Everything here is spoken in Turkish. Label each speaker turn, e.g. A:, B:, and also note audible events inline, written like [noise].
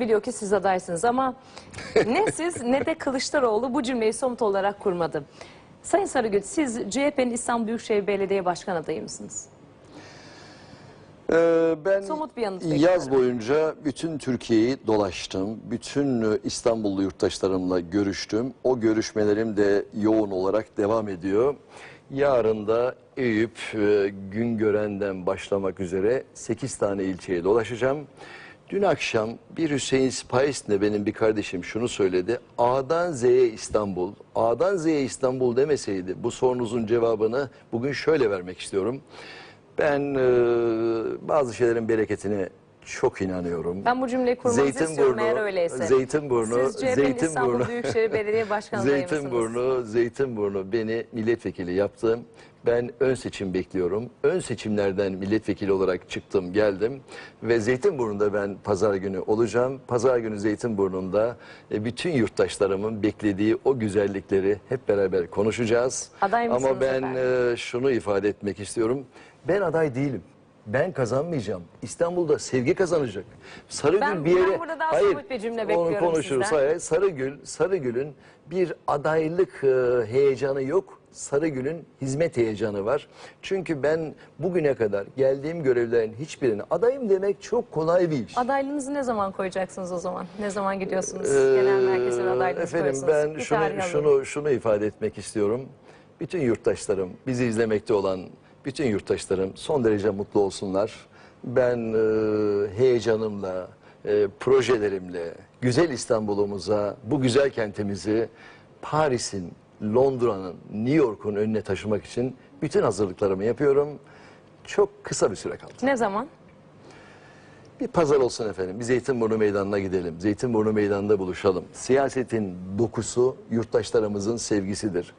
A: biliyor ki siz adaysınız ama [laughs] ne siz ne de Kılıçdaroğlu bu cümleyi somut olarak kurmadı. Sayın Sarıgül siz CHP'nin İstanbul Büyükşehir Belediye Başkan adayı mısınız?
B: Ee, ben
A: Somut bir yanıt
B: yaz boyunca bütün Türkiye'yi dolaştım. Bütün e, İstanbullu yurttaşlarımla görüştüm. O görüşmelerim de yoğun olarak devam ediyor. Yarın da Eyüp, e, Güngören'den başlamak üzere 8 tane ilçeye dolaşacağım. Dün akşam bir Hüseyin Spahis de benim bir kardeşim şunu söyledi. A'dan Z'ye İstanbul, A'dan Z'ye İstanbul demeseydi bu sorunuzun cevabını bugün şöyle vermek istiyorum. Ben e, bazı şeylerin bereketine çok inanıyorum.
A: Ben bu cümleyi kurmanızı istiyorum eğer öyleyse.
B: Zeytinburnu,
A: Siz CHP'nin İstanbul
B: Zeytinburnu,
A: Büyükşehir Belediye [laughs] adayı mısınız?
B: Zeytinburnu, Zeytinburnu beni milletvekili yaptı. Ben ön seçim bekliyorum. Ön seçimlerden milletvekili olarak çıktım, geldim. Ve Zeytinburnu'nda ben pazar günü olacağım. Pazar günü Zeytinburnu'nda e, bütün yurttaşlarımın beklediği o güzellikleri hep beraber konuşacağız.
A: Aday
B: Ama ben
A: efendim?
B: e, şunu ifade etmek istiyorum. Ben aday değilim. Ben kazanmayacağım. İstanbul'da sevgi kazanacak. Sarıgül
A: Ben-
B: bir yere...
A: ben burada daha somut bir cümle
B: onu konuşuruz.
A: sizden.
B: Hayır, Sarıgül, Sarıgül'ün bir adaylık e, heyecanı yok. Sarıgül'ün hizmet heyecanı var. Çünkü ben bugüne kadar geldiğim görevlerin hiçbirini adayım demek çok kolay bir iş.
A: Adaylığınızı ne zaman koyacaksınız o zaman? Ne zaman gidiyorsunuz?
B: Ee,
A: Genel merkeze adaylığınızı
B: Efendim ben
A: Bir
B: şunu, şunu, şunu ifade etmek istiyorum. Bütün yurttaşlarım, bizi izlemekte olan bütün yurttaşlarım son derece mutlu olsunlar. Ben e, heyecanımla, e, projelerimle, güzel İstanbul'umuza, bu güzel kentimizi Paris'in, Londra'nın, New York'un önüne taşımak için bütün hazırlıklarımı yapıyorum. Çok kısa bir süre kaldı.
A: Ne zaman?
B: Bir pazar olsun efendim. Bir Zeytinburnu Meydanı'na gidelim. Zeytinburnu Meydanı'nda buluşalım. Siyasetin dokusu yurttaşlarımızın sevgisidir.